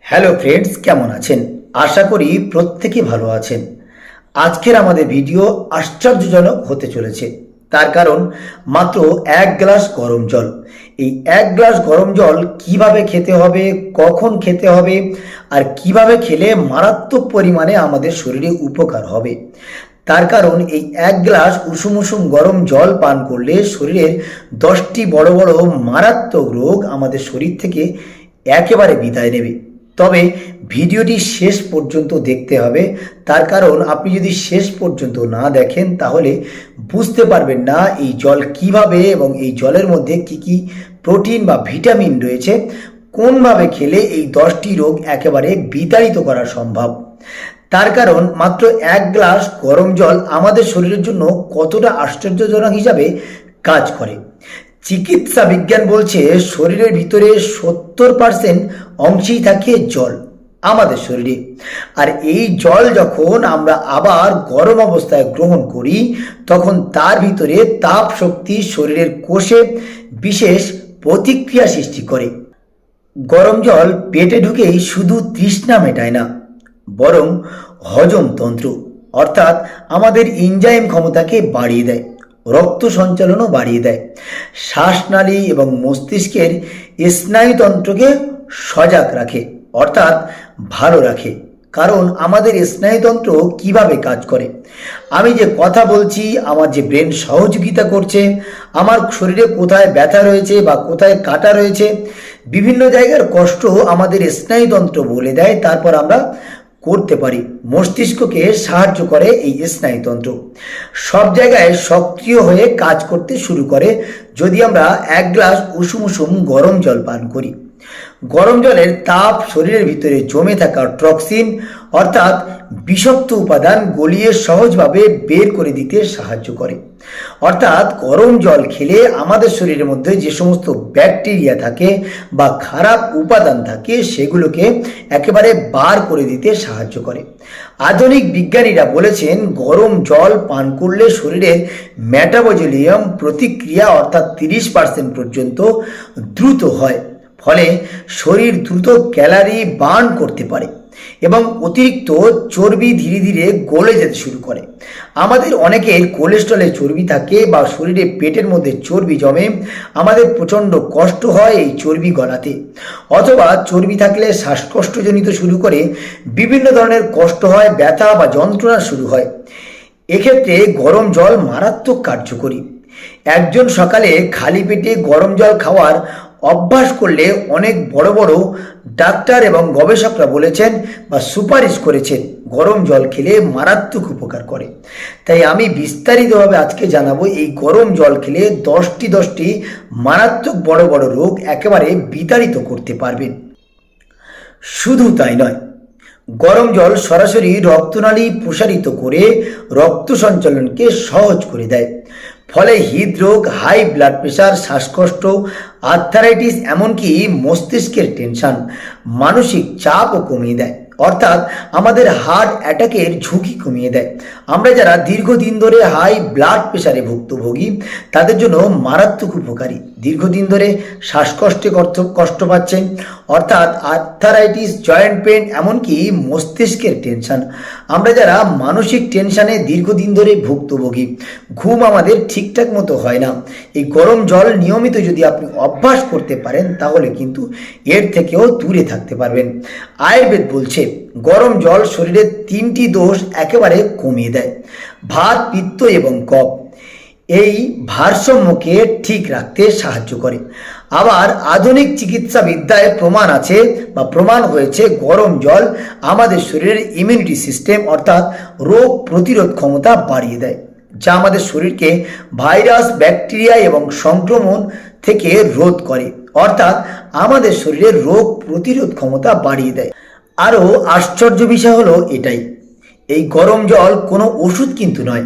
Hello friends কেমন আছেন? আশা করি প্রত্যেকে ভালো আছেন। আজকের আমাদের ভিডিও আশ্চর্যজনক হতে চলেছে। তার কারণ, মাত্র এক গ্লাস গরম জল। এই এক গ্লাস গরম জল কীভাবে খেতে হবে, কখন খেতে হবে, আর কীভাবে খেলে মারাত্মক পরিমাণে আমাদের শরীরে উপকার হবে তার কারণ এই এক গ্লাস উষুম উষুম গরম জল পান করলে শরীরের দশটি বড় বড় মারাত্মক রোগ আমাদের শরীর থেকে একেবারে বিদায় নেবে। তবে ভিডিওটি শেষ পর্যন্ত দেখতে হবে। তার কারণ আপনি যদি শেষ পর্যন্ত না দেখেন, তাহলে বুঝতে পারবেন না এই জল কীভাবে এবং এই জলের মধ্যে কি কি প্রোটিন বা ভিটামিন রয়েছে। কোনভাবে খেলে এই দশটি রোগ একেবারে বিতাড়িত করা সম্ভব? তার কারণ মাত্র এক গ্লাস গরম জল আমাদের শরীরের জন্য কতটা আশ্চর্যজনক হিসাবে কাজ করে। চিকিৎসা বিজ্ঞান বলছে শরীরের ভিতরে সত্তর পার্সেন্ট অংশেই থাকে জল আমাদের শরীরে। আর এই জল যখন আমরা আবার গরম অবস্থায় গ্রহণ করি, তখন তার ভিতরে তাপ শক্তি শরীরের কোষে বিশেষ প্রতিক্রিয়া সৃষ্টি করে। গরম জল পেটে ঢুকেই শুধু তৃষ্ণা মেটায় না বরং হজমতন্ত্র অর্থাৎ আমাদের ইনজাইম ক্ষমতাকে বাড়িয়ে দেয়, রক্ত সঞ্চালনও বাড়িয়ে দেয়। শ্বাসনালী এবং মস্তিষ্কের স্নায়ুতন্ত্রকে সজাগ রাখে, অর্থাৎ ভালো রাখে। কারণ আমাদের স্নায়ুতন্ত্র কীভাবে কাজ করে? আমি যে কথা বলছি, আমার যে ব্রেন সহযোগিতা করছে, আমার শরীরে কোথায় ব্যথা রয়েছে বা কোথায় কাটা রয়েছে, বিভিন্ন জায়গার কষ্ট আমাদের স্নায়ুতন্ত্র বলে দেয়। তারপর আমরা করতে পারি। মস্তিষ্ককে সাহায্য করে এই স্নায়ুতন্ত্র। সব জায়গায় সক্রিয় হয়ে কাজ করতে শুরু করে, যদি আমরা এক গ্লাস উষুম উষুম গরম জল পান করি। গরম জলের তাপ শরীরের ভিতরে জমে থাকা টক্সিন অর্থাৎ বিষাক্ত উপাদান গলিয়ে সহজভাবে বের করে দিতে সাহায্য করে। অর্থাৎ গরম জল খেলে আমাদের শরীরের মধ্যে যে সমস্ত ব্যাকটেরিয়া থাকে বা খারাপ উপাদান থাকে, সেগুলোকে একেবারে বার করে দিতে সাহায্য করে। আধুনিক বিজ্ঞানীরা বলেছেন, গরম জল পান করলে শরীরের ম্যাটাবজলিয়াম প্রতিক্রিয়া অর্থাৎ তিরিশ পার্সেন্ট পর্যন্ত দ্রুত হয়। ফলে শরীর দ্রুত ক্যালারি বার্ন করতে পারে এবং অতিরিক্ত চর্বি ধীরে ধীরে গলে যেতে শুরু করে। আমাদের অনেকের কোলেস্ট্রলে চর্বি থাকে বা শরীরে পেটের মধ্যে চর্বি জমে, আমাদের প্রচণ্ড কষ্ট হয় এই চর্বি গলাতে। অথবা চর্বি থাকলে শ্বাসকষ্টজনিত শুরু করে, বিভিন্ন ধরনের কষ্ট হয়, ব্যথা বা যন্ত্রণা শুরু হয়। এক্ষেত্রে গরম জল মারাত্মক কার্যকরী। একজন সকালে খালি পেটে গরম জল খাওয়ার অভ্যাস করলে অনেক বড় বড় ডাক্তার এবং গবেষকরা বলেছেন বা সুপারিশ করেছেন, গরম জল খেলে মারাত্মক উপকার করে। তাই আমি বিস্তারিতভাবে আজকে জানাব, এই গরম জল খেলে দশটি দশটি মারাত্মক বড় বড় রোগ একেবারে বিতাড়িত করতে পারবেন। শুধু তাই নয়, গরম জল সরাসরি রক্তনালী প্রসারিত করে রক্ত সঞ্চালনকে সহজ করে দেয়। ফলে হৃদরোগ হাই ব্লাড প্রেশার শ্বাসকষ্ট আর্থারাইটিস এমনকি মস্তিষ্কের টেনশন মানসিক চাপও কমিয়ে দেয়। অর্থাৎ আমাদের হার্ট অ্যাটাকের ঝুঁকি কমিয়ে দেয়। আমরা যারা দীর্ঘদিন ধরে হাই ব্লাড প্রেশারে ভুক্তভোগী, তাদের জন্য মারাত্মক উপকারী। দীর্ঘদিন ধরে শ্বাসকষ্টে কষ্ট পাচ্ছেন অর্থাৎ আর্থারাইটিস জয়েন্ট পেন এমনকি মস্তিষ্কের টেনশন আমরা যারা মানসিক টেনশনে দীর্ঘদিন ধরে ভুক্তভোগী, ঘুম আমাদের ঠিকঠাক মতো হয় না। এই গরম জল নিয়মিত যদি আপনি অভ্যাস করতে পারেন, তাহলে কিন্তু এর থেকেও দূরে থাকতে পারবেন। আয়ুর্বেদ বলছে, গরম জল শরীরের তিনটি দোষ একেবারে কমিয়ে দেয়। ভাত, পিত্ত এবং কফ। এই ভারসাম্যকে ঠিক রাখতে সাহায্য করে। আবার আধুনিক চিকিৎসা বিদ্যায় প্রমাণ আছে বা প্রমাণ হয়েছে গরম জল আমাদের শরীরের ইমিউনিটি সিস্টেম অর্থাৎ রোগ প্রতিরোধ ক্ষমতা বাড়িয়ে দেয়, যা আমাদের শরীরকে ভাইরাস, ব্যাকটেরিয়া এবং সংক্রমণ থেকে রোধ করে, অর্থাৎ আমাদের শরীরের রোগ প্রতিরোধ ক্ষমতা বাড়িয়ে দেয়। আরও আশ্চর্য বিষয় হলো এটাই, এই গরম জল কোনো ওষুধ কিন্তু নয়।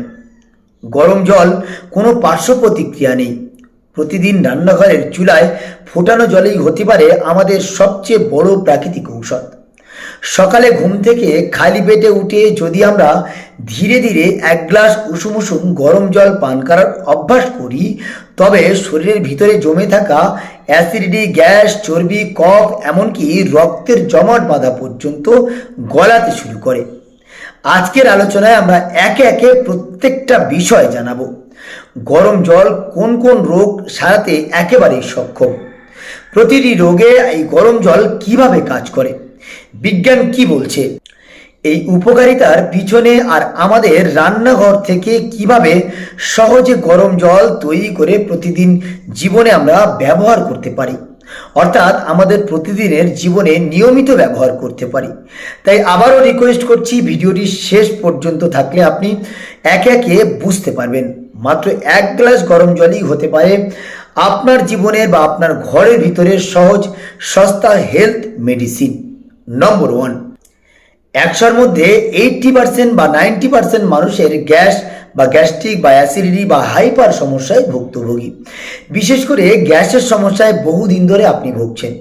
গরম জল কোনো পার্শ্ব প্রতিক্রিয়া নেই। প্রতিদিন রান্নাঘরের চুলায় ফোটানো জলেই হতে পারে আমাদের সবচেয়ে বড় প্রাকৃতিক ঔষধ। সকালে ঘুম থেকে খালি পেটে উঠে যদি আমরা ধীরে ধীরে এক গ্লাস উষুম উষুম গরম জল পান করার অভ্যাস করি, তবে শরীরের ভিতরে জমে থাকা অ্যাসিডিটি, গ্যাস, চর্বি, কফ, এমনকি রক্তের জমাট বাঁধা পর্যন্ত গলাতে শুরু করে। আজকের আলোচনায় আমরা একে একে প্রত্যেকটা বিষয় জানাব। গরম জল কোন কোন রোগ সারাতে একেবারেই সক্ষম? প্রতিটি রোগে এই গরম জল কীভাবে কাজ করে? বিজ্ঞান কি বলছে? এই উপকারিতার পিছনে আর আমাদের রান্নাঘর থেকে কীভাবে সহজে গরম জল তৈরি করে প্রতিদিন জীবনে আমরা ব্যবহার করতে পারি? অর্থাৎ আমাদের প্রতিদিনের জীবনে নিয়মিত ব্যবহার করতে পারি। তাই আবারও রিকোয়েস্ট করছি ভিডিওটি শেষ পর্যন্ত থাকলে আপনি একে একে বুঝতে পারবেন। মাত্র এক গ্লাস গরম জলই হতে পারে। আপনার জীবনের বা আপনার ঘরের ভিতরের সহজ, সস্তা হেলথ মেডিসিন নম্বর ওয়ান একশোর মধ্যে এইটটি পার্সেন্ট বা নাইনটি পার্সেন্ট মানুষের গ্যাস বা গ্যাস্ট্রিক বা অ্যাসিডিটি বা হাইপার সমস্যায় ভুক্তভোগী। বিশেষ করে গ্যাসের সমস্যায় বহুদিন ধরে আপনি ভুগছেন।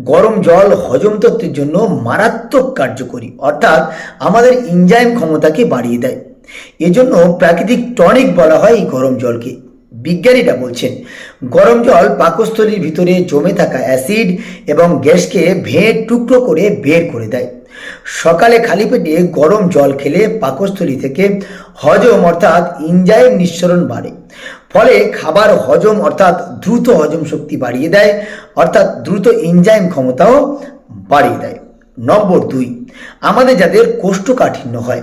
গরম জল, হজম তত্ত্বের জন্য মারাত্মক কার্যকরী, অর্থাৎ আমাদের ইনজাইম ক্ষমতাকে বাড়িয়ে দেয়। এজন্য প্রাকৃতিক টনিক বলা হয় এই গরম জলকে। বিজ্ঞানীরা বলছেন, গরম জল পাকস্থলীর ভিতরে জমে থাকা অ্যাসিড এবং গ্যাসকে ভেঁ টুকরো করে বের করে দেয়। সকালে খালি পেটে গরম জল খেলে পাকস্থলী থেকে হজম অর্থাৎ ইনজাইম নিঃসরণ বাড়ে। ফলে খাবার হজম অর্থাৎ দ্রুত হজম শক্তি বাড়িয়ে দেয়, অর্থাৎ দ্রুত ইনজাইম ক্ষমতাও বাড়িয়ে দেয়। নম্বর দুই, আমাদের যাদের কোষ্ঠকাঠিন্য হয়,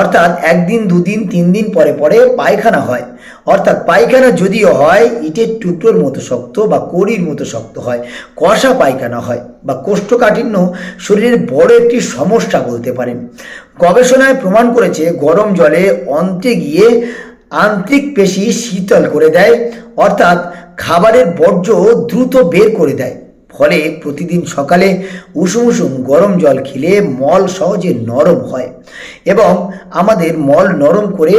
অর্থাৎ একদিন, দুদিন তিন দিন পরে পরে পায়খানা হয়, অর্থাৎ পায়খানা যদিও হয়, ইটের টুকরোর মতো শক্ত বা কড়ির মতো শক্ত হয়, কষা পায়খানা হয় বা কোষ্ঠকাঠিন্য শরীরের বড় একটি সমস্যা বলতে পারেন। গবেষণায় প্রমাণ করেছে, গরম জলে অন্তে গিয়ে আন্তরিক পেশি শীতল করে দেয়, অর্থাৎ খাবারের বর্জ্য দ্রুত বের করে দেয়। ফলে প্রতিদিন সকালে উষুম উষুম গরম জল খেলে মল সহজে নরম হয় এবং আমাদের মল নরম করে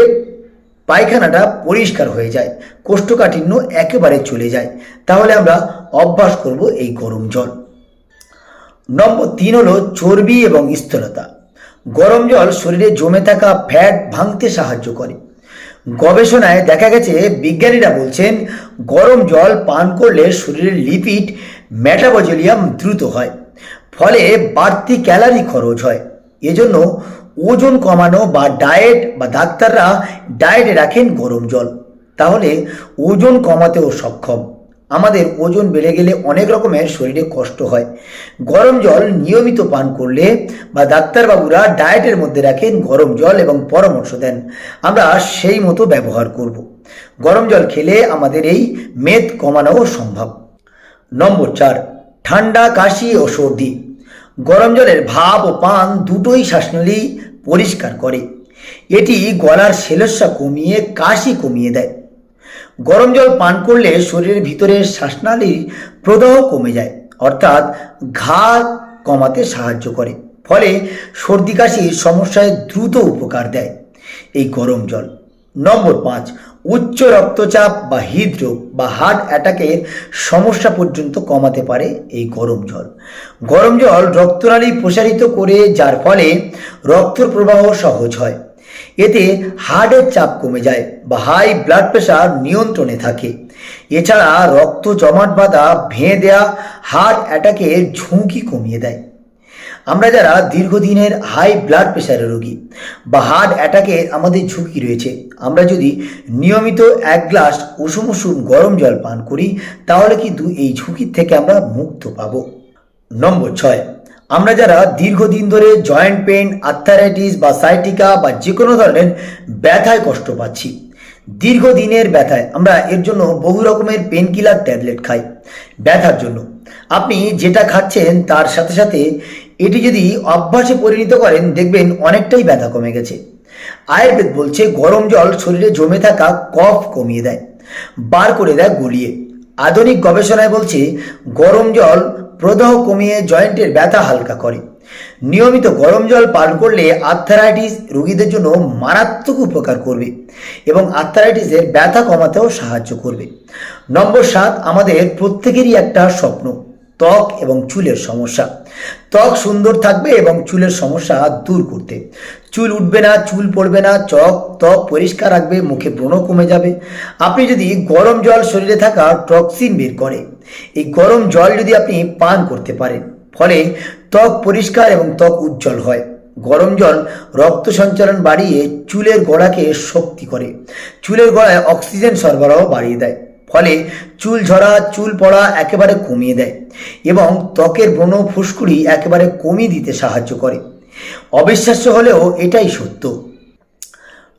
পায়খানাটা পরিষ্কার হয়ে যায়, কোষ্ঠকাঠিন্য একেবারে চলে যায়। তাহলে আমরা অভ্যাস করব এই গরম জল। নম্বর তিন হলো চর্বি এবং স্থূলতা। গরম জল শরীরে জমে থাকা ফ্যাট ভাঙতে সাহায্য করে। গবেষণায় দেখা গেছে, বিজ্ঞানীরা বলছেন, গরম জল পান করলে শরীরের লিপিড মেটাবজলিয়াম দ্রুত হয়, ফলে বাড়তি ক্যালারি খরচ হয়। এজন্য ওজন কমানো বা ডায়েট বা ডাক্তাররা ডায়েটে রাখেন গরম জল। তাহলে ওজন কমাতেও সক্ষম। আমাদের ওজন বেড়ে গেলে অনেক রকমের শরীরে কষ্ট হয়। গরম জল নিয়মিত পান করলে বা ডাক্তারবাবুরা ডায়েটের মধ্যে রাখেন গরম জল এবং পরামর্শ দেন। আমরা সেই মতো ব্যবহার করব। গরম জল খেলে আমাদের এই মেদ কমানোও সম্ভব। নম্বর চার, ঠান্ডা, কাশি ও সর্দি। গরম জলের ভাব ও পান দুটোই শ্বাসনালী পরিষ্কার করে। এটি গলার সেলস্যা কমিয়ে, কাশি কমিয়ে দেয়। গরম জল পান করলে শরীরের ভিতরের শ্বাসনালীর প্রদাহ কমে যায়, অর্থাৎ ঘা কমাতে সাহায্য করে। ফলে সর্দি, কাশির সমস্যায় দ্রুত উপকার দেয় এই গরম জল। নম্বর পাঁচ উচ্চ রক্তচাপ বা হৃদরোগ বা হার্ট অ্যাটাকের সমস্যা পর্যন্ত কমাতে পারে এই গরম জল। গরম জল রক্তনালী প্রসারিত করে যার ফলে রক্তর প্রবাহ সহজ হয়। এতে হার্টের চাপ কমে যায় বা হাই ব্লাড প্রেশার নিয়ন্ত্রণে থাকে। এছাড়া রক্ত জমাট বাঁধা ভেঁ দেয়া হার্ট অ্যাটাকের ঝুঁকি কমিয়ে দেয়। আমরা যারা দীর্ঘদিনের হাই ব্লাড প্রেশারের রোগী, বা হার্ট অ্যাটাকের আমাদের ঝুঁকি রয়েছে, আমরা যদি নিয়মিত এক গ্লাস উষুম উষুম গরম জল পান করি, তাহলে কিন্তু এই ঝুঁকির থেকে আমরা মুক্ত পাব। নম্বর ছয়, আমরা যারা দীর্ঘদিন ধরে জয়েন্ট পেন আর্থারাইটিস বা সাইটিকা বা যে কোনো ধরনের ব্যথায় কষ্ট পাচ্ছি, দীর্ঘদিনের ব্যথায় আমরা এর জন্য বহু রকমের পেন কিলার ট্যাবলেট খাই ব্যথার জন্য। আপনি যেটা খাচ্ছেন তার সাথে সাথে এটি যদি অভ্যাসে পরিণত করেন, দেখবেন অনেকটাই ব্যথা কমে গেছে। আয়ুর্বেদ বলছে, গরম জল শরীরে জমে থাকা কফ কমিয়ে দেয়, বার করে দেয় গলিয়ে। আধুনিক গবেষণায় বলছে, গরম জল প্রদাহ কমিয়ে জয়েন্টের ব্যথা হালকা করে। নিয়মিত গরম জল পান করলে আর্থারাইটিস রোগীদের জন্য মারাত্মক উপকার করবে এবং আর্থারাইটিসের ব্যথা কমাতেও সাহায্য করবে। নম্বর সাত, আমাদের প্রত্যেকেরই একটা স্বপ্ন। ত্বক এবং চুলের সমস্যা। ত্বক সুন্দর থাকবে এবং চুলের সমস্যা দূর করতে। চুল উঠবে না, চুল পড়বে না চক ত্বক পরিষ্কার রাখবে, মুখে ব্রণ কমে যাবে। আপনি যদি গরম জল শরীরে থাকা টক্সিন বের করে, এই গরম জল যদি আপনি পান করতে পারেন, ফলে ত্বক পরিষ্কার এবং ত্বক উজ্জ্বল হয়। গরম জল রক্ত সঞ্চালন বাড়িয়ে চুলের গোড়াকে শক্তি করে। চুলের গোড়ায় অক্সিজেন সরবরাহ বাড়িয়ে দেয়। ফলে চুল ঝরা, চুল পড়া একেবারে কমিয়ে দেয় এবং ত্বকের ব্রণ ফুসকুড়ি একেবারে কমিয়ে দিতে সাহায্য করে। অবিশ্বাস্য হলেও এটাই সত্য।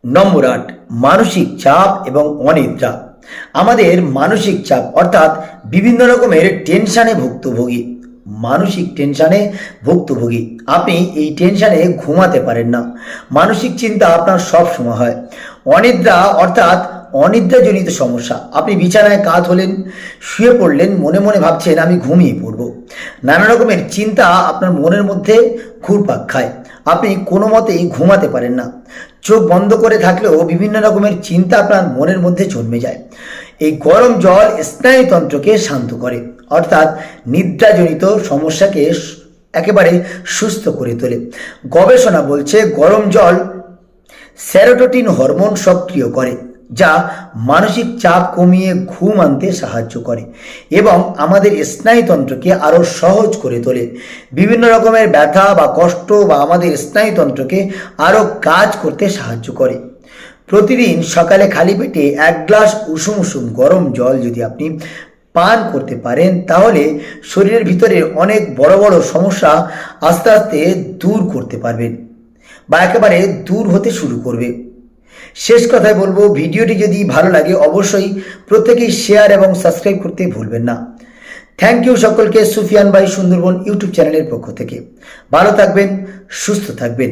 নম্বর আট, মানসিক চাপ এবং অনিদ্রা। আমাদের মানসিক চাপ অর্থাৎ বিভিন্ন রকমের টেনশানে ভুক্তভোগী। মানসিক টেনশানে ভুক্তভোগী। আপনি এই টেনশানে ঘুমাতে পারেন না। মানসিক চিন্তা আপনার সব সময় হয়। অনিদ্রা অর্থাৎ অনিদ্রাজনিত সমস্যা। আপনি বিছানায় কাত হলেন, শুয়ে পড়লেন, মনে মনে ভাবছেন, আমি ঘুমিয়ে পড়ব। নানা রকমের চিন্তা আপনার মনের মধ্যে ঘুরপাক খায়। আপনি কোনো মতেই ঘুমাতে পারেন না। চোখ বন্ধ করে থাকলেও বিভিন্ন রকমের চিন্তা আপনার মনের মধ্যে জন্মে যায়। এই গরম জল স্নায়ুতন্ত্রকে শান্ত করে, অর্থাৎ নিদ্রাজনিত সমস্যাকে একেবারে সুস্থ করে তোলে। গবেষণা বলছে গরম জল স্যারোটোটিন হরমোন সক্রিয় করে। যা মানসিক চাপ কমিয়ে ঘুম আনতে সাহায্য করে এবং আমাদের স্নায়ুতন্ত্রকে আরও সহজ করে তোলে। বিভিন্ন রকমের ব্যথা বা কষ্ট বা আমাদের স্নায়ুতন্ত্রকে আরও কাজ করতে সাহায্য করে। প্রতিদিন সকালে খালি পেটে এক গ্লাস উষুম উষুম গরম জল যদি আপনি পান করতে পারেন, তাহলে শরীরের ভিতরে অনেক বড় বড় সমস্যা আস্তে আস্তে দূর করতে পারবেন বা একেবারে দূর হতে শুরু করবে। শেষ কথায় বলব, ভিডিওটি যদি ভালো লাগে অবশ্যই প্রত্যেকেই শেয়ার এবং সাবস্ক্রাইব করতে ভুলবেন না। থ্যাংক ইউ সকলকে, সুফিয়ান ভাই সুন্দরবন ইউটিউব চ্যানেলের পক্ষ থেকে। ভালো থাকবেন, সুস্থ থাকবেন।